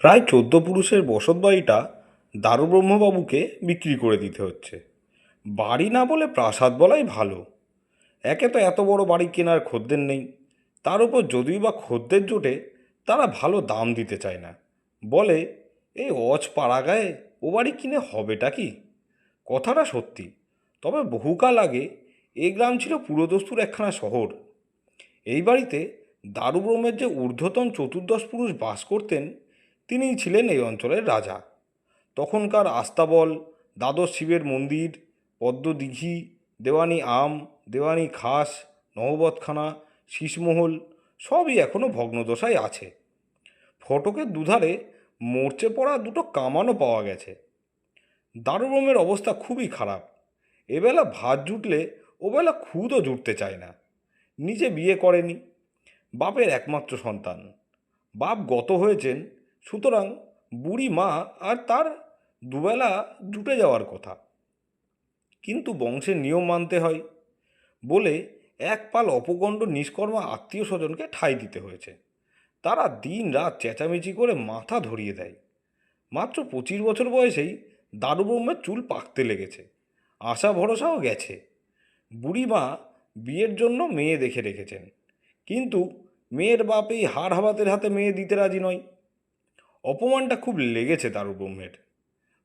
প্রায় চোদ্দ পুরুষের বসত বাড়িটা দারুব্রহ্মবাবুকে বিক্রি করে দিতে হচ্ছে। বাড়ি না বলে প্রাসাদ বলাই ভালো। একে তো এত বড় বাড়ি কেনার খদ্দের নেই। তার উপর যদিও বা খদ্দের জোটে তারা ভালো দাম দিতে চায় না। বলে এই অজ পাড়া গায়ে ও বাড়ি কিনে হবেটা কি? কথাটা সত্যি, তবে বহুকাল আগে এ গ্রাম ছিল পুরোদস্তুর একখানা শহর। এই বাড়িতে দারুব্রহ্মের যে ঊর্ধ্বতন চতুর্দশ পুরুষ বাস করতেন তিনিই ছিলেন এই অঞ্চলের রাজা। তখনকার আস্তাবল, দ্বাদশ শিবের মন্দির, পদ্মদিঘি, দেওয়ানি আম, দেওয়ানি খাস নহবতখানা শীষমহল সবই এখনও ভগ্নদশায় আছে। ফটকের দুধারে মরচে পড়া দুটো কামানও পাওয়া গেছে। দারুব্রহ্মের অবস্থা খুবই খারাপ। এবেলা ভাত জুটলে ওবেলা খুদও জুটতে চায় না। নিজে বিয়ে করেনি। বাপের একমাত্র সন্তান। বাপ গত হয়েছেন সুতরাং বুড়ি মা আর তার দুবেলা জুটে যাওয়ার কথা। কিন্তু বংশের নিয়ম মানতে হয় বলে এক পাল অপগণ্ড নিষ্কর্মা আত্মীয় স্বজনকে ঠাঁই দিতে হয়েছে। তারা দিন রাত চেঁচামেচি করে মাথা ধরিয়ে দেয়। মাত্র পঁচিশ বছর বয়সেই দারুব্রহ্মের চুল পাকতে লেগেছে। আশা ভরসাও গেছে। বুড়িমা বিয়ের জন্য মেয়ে দেখে রেখেছেন। কিন্তু মেয়ের বাপ এই হাড় হাবাতের হাতে মেয়ে দিতে রাজি নয়। অপমানটা খুব লেগেছে দারুব্রহ্মের।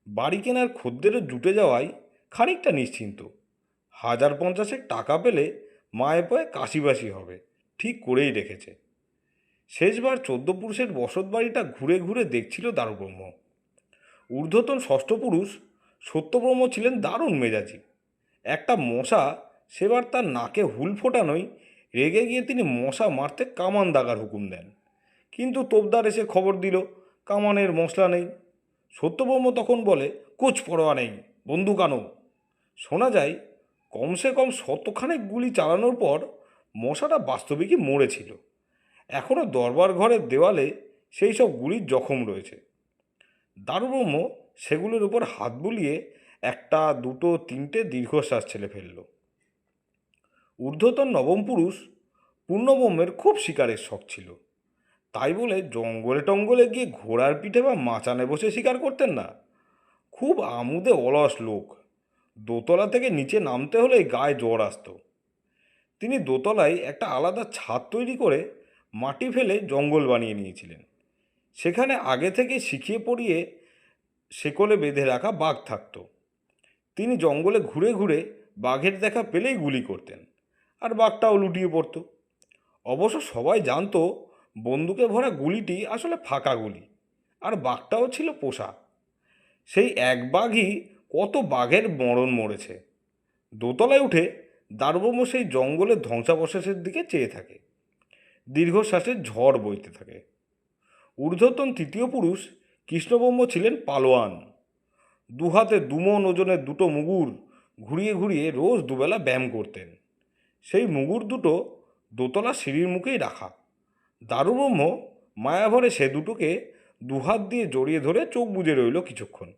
বাড়ি কেনার খদ্দেরও জুটে যাওয়ায় খানিকটা নিশ্চিন্ত। হাজার পঞ্চাশেক টাকা পেলে মায়ে পয়ে কাশিবাসি হবে, ঠিক করেই রেখেছে। শেষবার চোদ্দ পুরুষের বসত বাড়িটা ঘুরে ঘুরে দেখছিল দারুব্রহ্ম। ঊর্ধ্বতন ষষ্ঠ পুরুষ সত্যব্রহ্ম ছিলেন দারুণ মেজাজি। একটা মশা সেবার তার নাকে হুল ফোটানোই রেগে গিয়ে তিনি মশা মারতে কামান দাগার হুকুম দেন। কিন্তু তোপদার এসে খবর দিল কামানের মশলা নেই। সত্যব্রহ্ম তখন বলে কোচ পরোয়া নেই বন্দুক আনো শোনা যায়, কমসে কম শতখানেক গুলি চালানোর পর মশাটা বাস্তবিকই মরেছিল। এখনও দরবার ঘরের দেওয়ালে সেই সব গুলির জখম রয়েছে। দারুব্রহ্ম সেগুলোর উপর হাত বুলিয়ে একটা, দুটো, তিনটে দীর্ঘশ্বাস ছেলে ফেলল। ঊর্ধ্বতন নবম পুরুষ পূর্ণব্রহ্মের খুব শিকারের শখ ছিল। তাই বলে জঙ্গলে টঙ্গলে গিয়ে ঘোড়ার পিঠে বা মাচানে বসে শিকার করতেন না। খুব আমুদে অলস লোক। দোতলা থেকে নিচে নামতে হলে গায়ে জ্বর আসতো। তিনি দোতলায় একটা আলাদা ছাদ তৈরি করে মাটি ফেলে জঙ্গল বানিয়ে নিয়েছিলেন। সেখানে আগে থেকে শিখিয়ে পড়িয়ে শেকলে বেঁধে রাখা বাঘ থাকতো। তিনি জঙ্গলে ঘুরে ঘুরে বাঘের দেখা পেলেই গুলি করতেন। আর বাঘটাও লুটিয়ে পড়ত। অবশ্য সবাই জানতো বন্দুকে ভরা গুলিটি আসলে ফাঁকা গুলি, আর বাঘটাও ছিল পোষা। সেই এক বাঘই কত বাঘের মরণ মরেছে। দোতলায় উঠে দারুব্রহ্ম সেই জঙ্গলের ধ্বংসাবশেষের দিকে চেয়ে থাকে। দীর্ঘশ্বাসের ঝড় বইতে থাকে। ঊর্ধ্বতন তৃতীয় পুরুষ কৃষ্ণব্রহ্ম ছিলেন পালোয়ান। দুহাতে দুমন ওজনের দুটো মুগুর ঘুরিয়ে ঘুরিয়ে রোজ দুবেলা ব্যায়াম করতেন। সেই মুগুর দুটো দোতলা সিঁড়ির মুখেই রাখা। দারুব্রহ্ম মায়াভরে সে দুটোকে দুহাত দিয়ে জড়িয়ে ধরে চোখ বুজে রইল কিছুক্ষণ।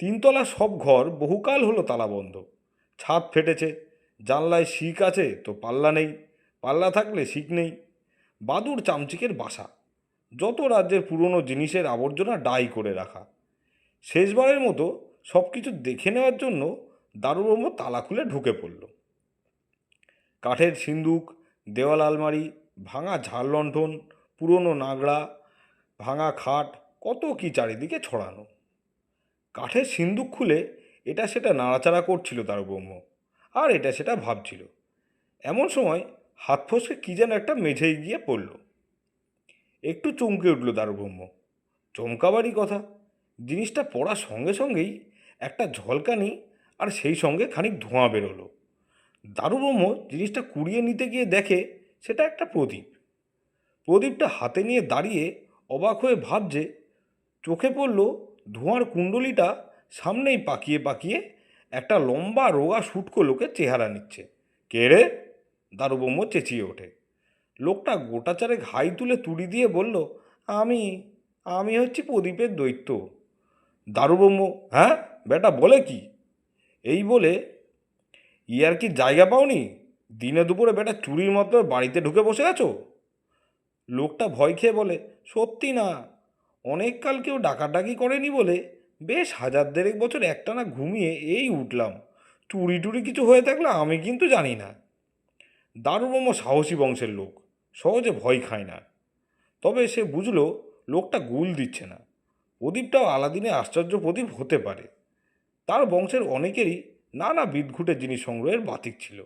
তিনতলা সব ঘর বহুকাল হলো তালাবন্ধ ছাদ ফেটেছে, জানলায় শিক আছে তো পাল্লা নেই, পাল্লা থাকলে শিক নেই। বাদুর চামচিকের বাসা, যত রাজ্যের পুরনো জিনিসের আবর্জনা ডাই করে রাখা। শেষবারের মতো সব কিছু দেখে নেওয়ার জন্য দারুব্রহ্ম তালা খুলে ঢুকে পড়ল। কাঠের সিন্দুক, দেওয়াল আলমারি ভাঙা ঝাড় লণ্ঠন, পুরনো নাগড়া, ভাঙা খাট, কত কি চারিদিকে ছড়ানো। কাঠের সিন্দুক খুলে এটা সেটা নাড়াচাড়া করছিল দারুব্রহ্ম আর এটা সেটা ভাবছিল। এমন সময় হাত ফসকে কী যেন একটা মেঝেই গিয়ে পড়ল। একটু চমকে উঠল দারুব্রহ্ম চমকাবারই কথা, জিনিসটা পড়ার সঙ্গে সঙ্গেই একটা ঝলকানি আর সেই সঙ্গে খানিক ধোঁয়া বেরোলো। দারুব্রহ্ম জিনিসটা কুড়িয়ে নিতে গিয়ে দেখে সেটা একটা প্রদীপ। প্রদীপটা হাতে নিয়ে দাঁড়িয়ে অবাক হয়ে ভাবছে, চোখে পড়ল ধোঁয়ার কুণ্ডলিটা সামনেই পাকিয়ে পাকিয়ে একটা লম্বা রোগা শুটকো লোকের চেহারা নিচ্ছে। কে রে? দারুব্রহ্ম চেঁচিয়ে ওঠে। লোকটা গোটা চারেক হাই তুলে তুড়ি দিয়ে বলল, আমি আমি হচ্ছি প্রদীপের দৈত্য। দারুব্রহ্ম হ্যাঁ বেটা বলে কি? এই বলে, ইয়ার কি জায়গা পাওনি? দিনে দুপুরে বেটা চুরির মতো বাড়িতে ঢুকে বসে আছো? লোকটা ভয় খেয়ে বলে, সত্যি না। অনেক কাল কেউ ডাকাডাকি করেনি বলে বেশ হাজার দেড়েক বছর একটানা ঘুমিয়ে এই উঠলাম। চুরি টুরি কিছু হয়ে থাকলে আমি কিন্তু জানি না। দারুব্রহ্ম সাহসী বংশের লোক, সহজে ভয় খায় না। তবে সে বুঝলো লোকটা গুল দিচ্ছে না। প্রদীপটাও আলাদিনে আশ্চর্য প্রদীপ হতে পারে। তার বংশের অনেকেরই নানা বিদঘুটে জিনিস সংগ্রহের বাতিক ছিল।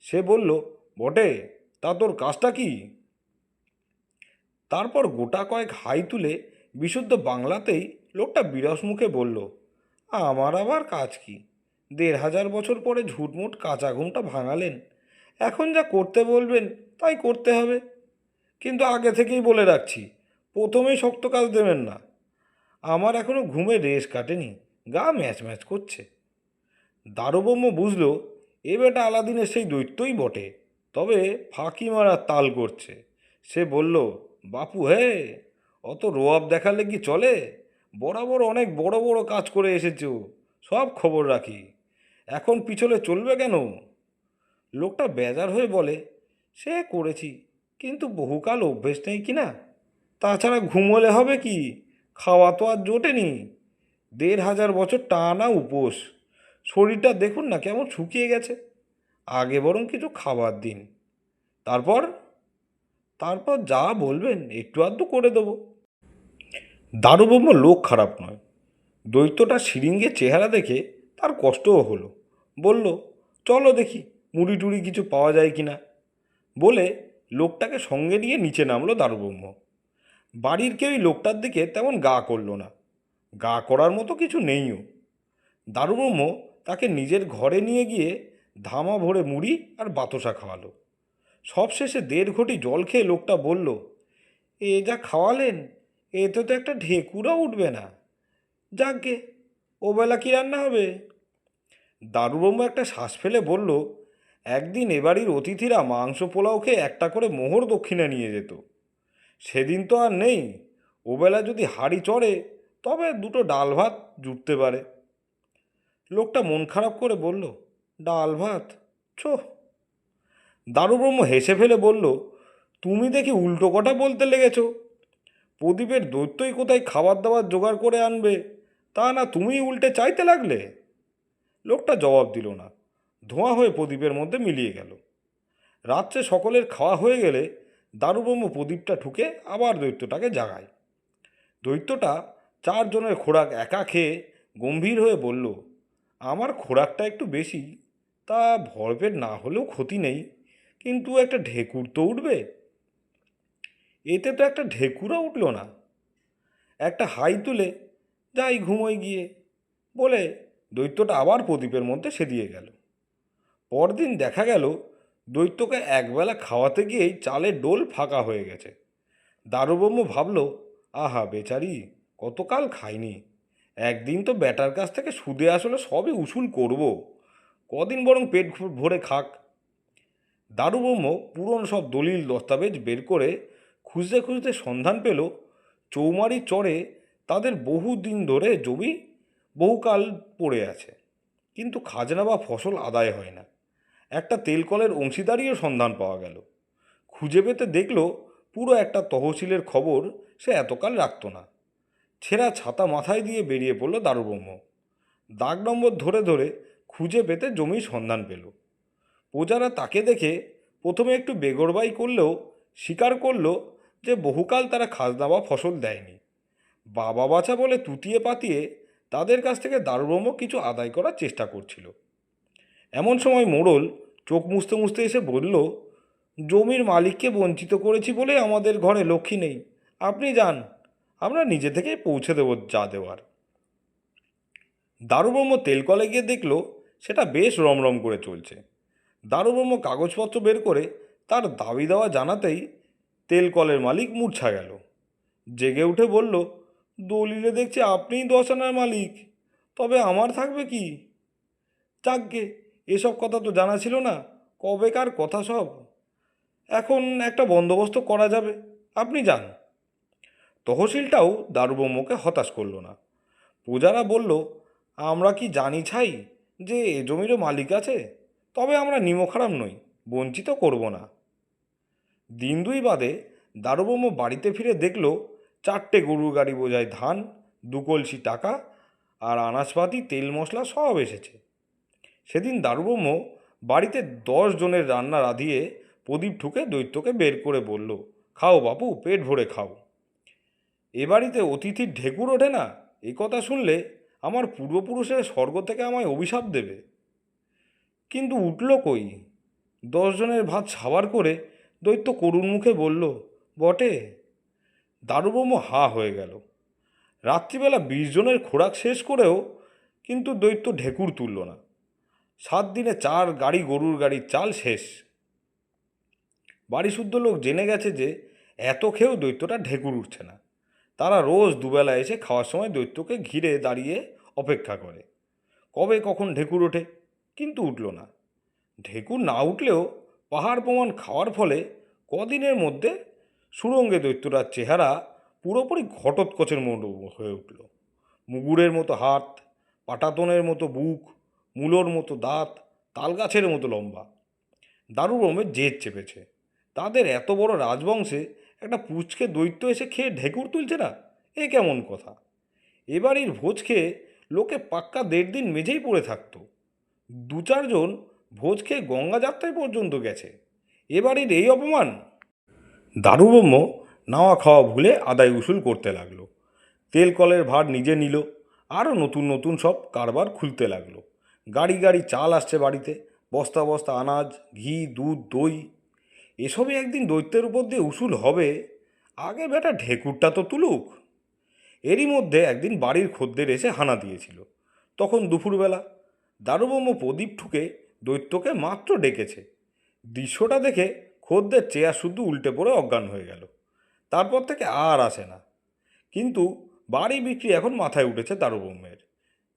সে বলল, বটে, তা তোর কাজটা কি? তারপর গোটা কয়েক হাই তুলে বিশুদ্ধ বাংলাতেই লোকটা বিরস মুখে বলল, আমার আবার কাজ কি? দেড় হাজার বছর পরে ঝুটমুট কাঁচা ঘুমটা ভাঙালেন। এখন যা করতে বলবেন, তাই করতে হবে। কিন্তু আগে থেকেই বলে রাখছি, প্রথমেই শক্ত কাজ দেবেন না। আমার এখনও ঘুমে রেশ কাটেনি, গা ম্যাচ ম্যাচ করছে। দারুবম্য বুঝল এ বেটা আলাদিনের সেই দৈত্যই বটে। তবে ফাঁকি মারার তাল করছে। সে বলল, বাপু, হে, অত রোয়াব দেখালে কি চলে? বরাবর অনেক বড় বড় কাজ করে এসেছ, সব খবর রাখি। এখন পিছলে চলবে কেন? লোকটা বেজার হয়ে বলে, সে করেছি, কিন্তু বহুকাল অভ্যেস নেই কি না তাছাড়া ঘুমোলে হবে কি? খাওয়া তো আর জোটেনি। দেড় হাজার বছর টানা উপোস। শরীরটা দেখুন না কেমন শুকিয়ে গেছে। আগে বরং কিছু খাবার দিন। তারপর তারপর যা বলবেন একটু আধটু করে দেবো। দারুব্রহ্ম লোক খারাপ নয়। দৈত্যটা সিরিঙ্গের চেহারা দেখে তার কষ্টও হলো। বলল, চলো দেখি মুড়ি টুড়ি কিছু পাওয়া যায় কি না বলে লোকটাকে সঙ্গে নিয়ে নিচে নামলো দারুব্রহ্ম বাড়ির কেউই লোকটার দিকে তেমন গা করল না। গা করার মতো কিছু নেইও। দারুব্রহ্ম তাকে নিজের ঘরে নিয়ে গিয়ে ধামা ভরে মুড়ি আর বাতসা খাওয়ালো। সবশেষে দেড় ঘটি জল খেয়ে লোকটা বলল, এ যা খাওয়ালেন এতে তো একটা ঢেকুরও উঠবে না। যাকগে ওবেলা কী রান্না হবে? দারুব্রহ্ম একটা শ্বাস ফেলে বলল, একদিন এবাড়ির অতিথিরা মাংস পোলাও খেয়ে একটা করে মোহর দক্ষিণে নিয়ে যেত। সেদিন তো আর নেই, ওবেলা যদি হাড়ি চড়ে, তবে দুটো ডাল ভাত জুটতে পারে। লোকটা মন খারাপ করে বলল, ডাল ভাত? ছো! দারুব্রহ্ম হেসে ফেলে বলল, তুমি দেখি উল্টো কথা বলতে লেগেছ। প্রদীপের দৈত্যই কোথায় খাবার দাবার জোগাড় করে আনবে? তা না তুমিই উল্টে চাইতে লাগলে? লোকটা জবাব দিল না। ধোঁয়া হয়ে প্রদীপের মধ্যে মিলিয়ে গেল। রাত্রে সকলের খাওয়া হয়ে গেলে দারুব্রহ্ম প্রদীপটা ঠুকে আবার দৈত্যটাকে জাগায়। দৈত্যটা চারজনের খোরাক একা খেয়ে গম্ভীর হয়ে বলল আমার খোরাকটা একটু বেশি, তা ভরপেট না হলেও ক্ষতি নেই, কিন্তু একটা ঢেকুর তো উঠবে। এতে তো একটা ঢেকুরও উঠল না। একটা হাই তুলে যাই ঘুমোই গিয়ে, বলে দৈত্যটা আবার প্রদীপের মধ্যে সেদিয়ে গেল। পরদিন দেখা গেল, দৈত্যকে একবেলা খাওয়াতে গিয়েই চালের ডোল ফাঁকা হয়ে গেছে। দারুব্রহ্ম ভাবল, আহা বেচারি, কতকাল খাইনি? একদিন তো ব্যাটার কাছ থেকে সুদে আসলে সবই উসুল করব। কদিন বরং পেট ভরে খাক। দারুব্রহ্ম পুরনো সব দলিল দস্তাবেজ বের করে খুঁজতে খুঁজতে সন্ধান পেল, চৌমারি চরে তাদের বহু দিন ধরে জমি বহুকাল পড়ে আছে। কিন্তু খাজনা বা ফসল আদায় হয় না। একটা তেলকলের অংশীদারিও সন্ধান পাওয়া গেল। খুঁজে পেতে দেখল পুরো একটা তহসিলের খবর সে এতকাল রাখত না। ছেঁড়া ছাতা মাথায় দিয়ে বেরিয়ে পড়ল দারুব্রহ্ম। দাগ নম্বর ধরে ধরে খুঁজে পেতে জমির সন্ধান পেল। প্রজারা তাকে দেখে প্রথমে একটু বেগরবাই করলেও স্বীকার করল যে বহুকাল তারা খাজনা বা ফসল দেয়নি। বাবা বাছা বলে তুতিয়ে পাতিয়ে তাদের কাছ থেকে দারুব্রহ্ম কিছু আদায় করার চেষ্টা করছিল। এমন সময় মোড়ল চোখ মুছতে মুছতে এসে বলল, জমির মালিককে বঞ্চিত করেছি বলে আমাদের ঘরে লক্ষ্মী নেই। আপনি যান। আমরা নিজে থেকেই পৌঁছে দেব যা দেওয়ার। দারুব্রহ্ম তেলকলে গিয়ে দেখল সেটা বেশ রমরম করে চলছে। দারুব্রহ্ম কাগজপত্র বের করে তার দাবি দেওয়া জানাতেই তেলকলের মালিক মূর্ছা গেল। জেগে উঠে বলল, দলিলে দেখছি আপনিই দশ আনার মালিক, তবে আমার থাকবে কি? যাকগে, এসব কথা তো জানা ছিল না, কবেকার কথা সব। এখন একটা বন্দোবস্ত করা যাবে, আপনি যান। তহসিলটাও দারুব্রহ্মকে হতাশ করল না। প্রজারা বলল, আমরা কি জানি ছাই যে এ জমিরও মালিক আছে? তবে আমরা নিমখারাম নই, বঞ্চিত করব না। দিন দুই বাদে দারুব্রহ্ম বাড়িতে ফিরে দেখল, চারটে গরুর গাড়ি বোঝায় ধান, দু কলসি টাকা আর আনাজপাতি, তেল মশলা সব এসেছে। সেদিন দারুব্রহ্ম বাড়িতে দশ জনের রান্না রাঁধিয়ে প্রদীপ ঠুকে দৈত্যকে বের করে বলল, খাও বাপু, পেট ভরে খাও। এ বাড়িতে অতিথির ঢেকুর ওঠে না? এই কথা শুনলে আমার পূর্বপুরুষের স্বর্গ থেকে আমায় অভিশাপ দেবে। কিন্তু উঠল কই? দশজনের ভাত সাবার করে দৈত্য করুণ মুখে বলল, বটে দারুব্রহ্ম হা হয়ে গেল। রাত্রিবেলা বিশ জনের খোরাক শেষ করেও কিন্তু দৈত্য ঢেকুর তুলল না। সাত দিনে চার গাড়ি গরুর গাড়ির চাল শেষ। বাড়ি শুদ্ধ লোক জেনে গেছে যে এত খেয়েও দৈত্যটা ঢেকুর উঠছে না। তারা রোজ দুবেলা এসে খাওয়ার সময় দৈত্যকে ঘিরে দাঁড়িয়ে অপেক্ষা করে। কবে কখন ঢেকুর ওঠে? কিন্তু উঠল না। ঢেকুর না উঠলেও পাহাড় প্রমাণ খাওয়ার ফলে কদিনের মধ্যে সুরঙ্গে দৈত্যটার চেহারা পুরোপুরি ঘটোৎকচের মতো হয়ে উঠল। মুগুরের মতো হাত, পাটাতনের মতো বুক, মূলোর মতো দাঁত, তালগাছের মতো লম্বা। দারুব্রহ্মের জেদ চেপেছে। তাদের এত বড় রাজবংশে একটা পুচকে দৈত্য এসে খেয়ে ঢেকুর তুলছে না? এ কেমন কথা? এবাড়ির ভোজ খেয়ে লোকে পাক্কা দেড় দিন মেঝেই পড়ে থাকতো। দু চারজন ভোজ খেয়ে গঙ্গা যাত্রায় পর্যন্ত গেছে। এবাড়ির এই অপমান? দারুব্রহ্ম নাওয়া খাওয়া ভুলে আদায় উসুল করতে লাগল। তেল কলের ভার নিজে নিল, আরও নতুন নতুন সব কারবার খুলতে লাগল। গাড়ি গাড়ি চাল আসছে বাড়িতে, বস্তা বস্তা আনাজ, ঘি, দুধ, দই এসবই একদিন দৈত্যের উপর দিয়ে উসুল হবে। আগে বেটা ঢেকুরটা তো তুলুক। এরই মধ্যে একদিন বাড়ির খদ্দের এসে হানা দিয়েছিল। তখন দুপুরবেলা দারুব্রহ্ম প্রদীপ ঠুকে দৈত্যকে মাত্র ডেকেছে। দৃশ্যটা দেখে খদ্দের চেয়ার শুদ্ধ উল্টে পড়ে অজ্ঞান হয়ে গেল। তারপর থেকে আর আসে না। কিন্তু বাড়ি বিক্রি এখন মাথায় উঠেছে দারুব্রহ্মের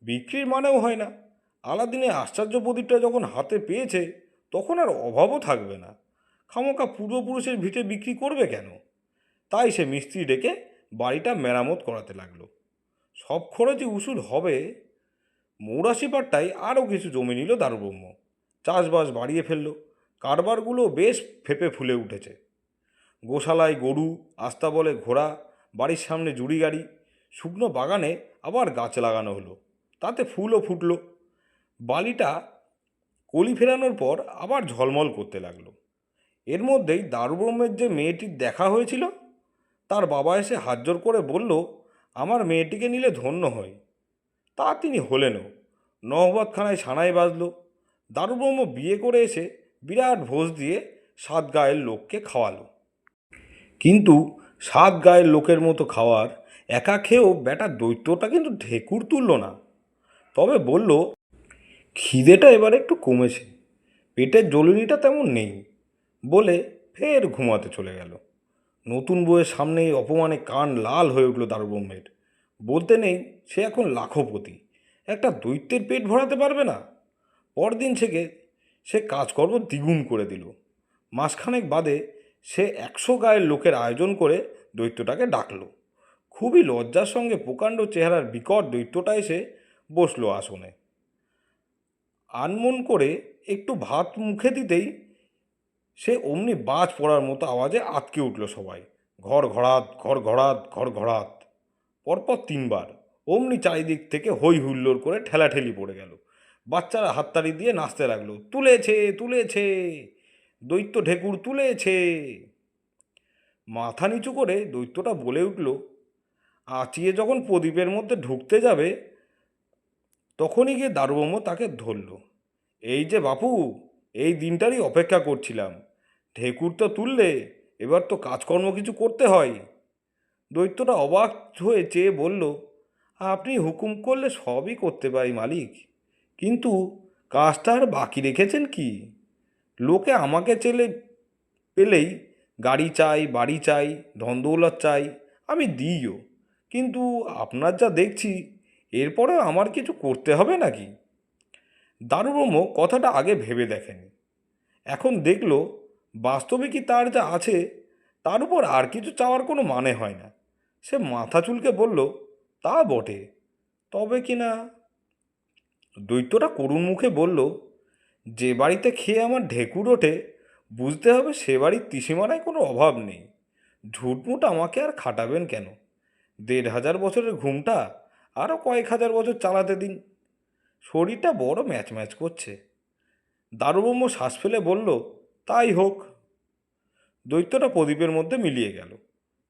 বিক্রির মানেও হয় না। আলাদিনে আশ্চর্য প্রদীপটা যখন হাতে পেয়েছে, তখন আর অভাবও থাকবে না। খামোকা পূর্বপুরুষের ভিটে বিক্রি করবে কেন? তাই সে মিস্ত্রি ডেকে বাড়িটা মেরামত করাতে লাগল। সব খরচে উসুল হবে। মৌরাশি পাট্টায় আরও কিছু জমি নিল দারুব্রহ্ম। চাষবাস বাড়িয়ে ফেলল। কারবারগুলো বেশ ফেপে ফুলে উঠেছে। গোশালায় গরু, আস্তাবলে ঘোড়া, বাড়ির সামনে জুড়ি গাড়ি, শুকনো বাগানে আবার গাছ লাগানো হলো। তাতে ফুলও ফুটলো। বালিটা কলি ফেরানোর পর আবার ঝলমল করতে লাগল। এর মধ্যেই দারুব্রহ্মের যে মেয়েটির দেখা হয়েছিল, তার বাবা এসে হাতজোর করে বলল, আমার মেয়েটিকে নিলে ধন্য হয়। তা তিনি হলেনও নহবতখানায় সানাই বাজলো। দারুব্রহ্ম বিয়ে করে এসে বিরাট ভোজ দিয়ে সাত গায়ের লোককে খাওয়ালো। কিন্তু সাত গায়ের লোকের মতো খাওয়ার একা খেয়েও বেটা দৈত্যটা কিন্তু ঢেকুর তুলল না। তবে বলল, খিদেটা এবার একটু কমেছে। পেটের জ্বলুনিটা তেমন নেই। বলে ফের ঘুমাতে চলে গেল। নতুন বউয়ের সামনে এই অপমানে কান লাল হয়ে উঠল দারুব্রহ্মের বলতে নেই, সে এখন লাখপতি। একটা দৈত্যের পেট ভরাতে পারবে না? পরদিন থেকে সে কাজকর্ম দ্বিগুণ করে দিল। মাসখানেক বাদে সে একশো গায়ের লোকের আয়োজন করে দৈত্যটাকে ডাকলো। খুবই লজ্জার সঙ্গে প্রকাণ্ড চেহারার বিকট দৈত্যটা এসে বসল আসনে। আনমন করে একটু ভাত মুখে দিতেই সে অমনি বাজ পড়ার মতো আওয়াজে আটকে উঠল সবাই। ঘর ঘড়াত ঘর ঘড়াত ঘর ঘড়াত। পরপর তিনবার। অমনি চারিদিক থেকে হই হুল্লোড় করে ঠেলাঠেলি পড়ে গেল। বাচ্চারা হাততালি দিয়ে নাচতে লাগল, তুলেছে তুলেছে। দৈত্য ঢেকুর তুলেছে। মাথা নিচু করে দৈত্যটা বলে উঠল, আঁচিয়ে যখন প্রদীপের মধ্যে ঢুকতে যাবে, তখনই গিয়ে দারুব্রহ্ম তাকে ধরল। এই যে বাপু, এই দিনটারই অপেক্ষা করছিলাম। ঢেকুর তো তুললে, এবার তো কাজকর্ম কিছু করতে হয়। দৈত্যটা অবাক হয়ে চেয়ে বলল, আপনি হুকুম করলে সবই করতে পারি মালিক, কিন্তু কাজটা আর বাকি রেখেছেন কি? লোকে আমাকে চেলে, পেলেই গাড়ি চাই, বাড়ি চাই, ধনদৌলত চাই, আমি দিইও। কিন্তু আপনার যা দেখছি এরপরেও আমার কিছু করতে হবে নাকি? দারুব্রহ্ম কথাটা আগে ভেবে দেখেনি। এখন দেখল বাস্তবে কি তার যা আছে, তার উপর আর কিছু চাওয়ার কোনো মানে হয় না। সে মাথা চুলকে বলল, তা বটে। তবে কি না? দৈত্যটা করুণ মুখে বলল, যে বাড়িতে খেয়ে আমার ঢেকুর ওঠে, বুঝতে হবে সে বাড়ির ত্রিসীমানায় কোনো অভাব নেই। ঝুটমুট আমাকে আর খাটাবেন কেন? দেড় হাজার বছরের ঘুমটা আরও কয়েক হাজার বছর চালাতে দিন। শরীরটা বড় ম্যাচ ম্যাচ করছে। দারুব্রহ্ম শ্বাস ফেলে বলল তাই হোক, দৈত্যটা প্রদীপের মধ্যে মিলিয়ে গেল।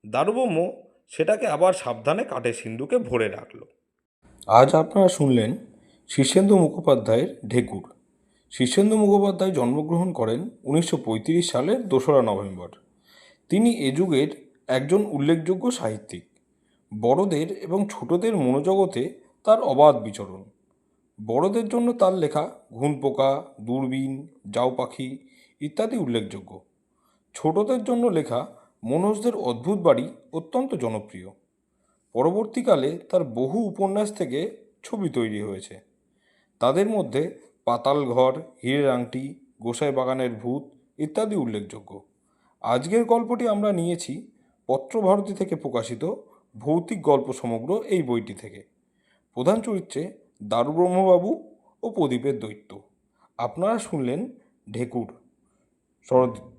দারুব্রহ্ম সেটাকে আবার সাবধানে কাঠের সিন্ধুকে ভরে রাখল। আজ আপনারা শুনলেন শীর্ষেন্দু মুখোপাধ্যায়ের ঢেকুর। শীর্ষেন্দু মুখোপাধ্যায় জন্মগ্রহণ করেন উনিশশো পঁয়ত্রিশ সালের দোসরা নভেম্বর। তিনি এ যুগের একজন উল্লেখযোগ্য সাহিত্যিক। বড়দের এবং ছোটদের মনোজগতে তার অবাধ বিচরণ। বড়দের জন্য তার লেখা ঘুনপোকা দূরবীন জাউ পাখি ইত্যাদি উল্লেখযোগ্য। ছোটদের জন্য লেখা মনোজদের অদ্ভুত বাড়ি অত্যন্ত জনপ্রিয়। পরবর্তীকালে তার বহু উপন্যাস থেকে ছবি তৈরি হয়েছে। তাদের মধ্যে পাতাল ঘর, হীরের আংটি, গোসাই বাগানের ভূত ইত্যাদি উল্লেখযোগ্য। আজকের গল্পটি আমরা নিয়েছি পত্রভারতী থেকে প্রকাশিত ভৌতিক গল্প সমগ্র এই বইটি থেকে। প্রধান চরিত্রে দারুব্রহ্মবাবু ও প্রদীপের দৈত্য। আপনারা শুনলেন ঢেকুর। So.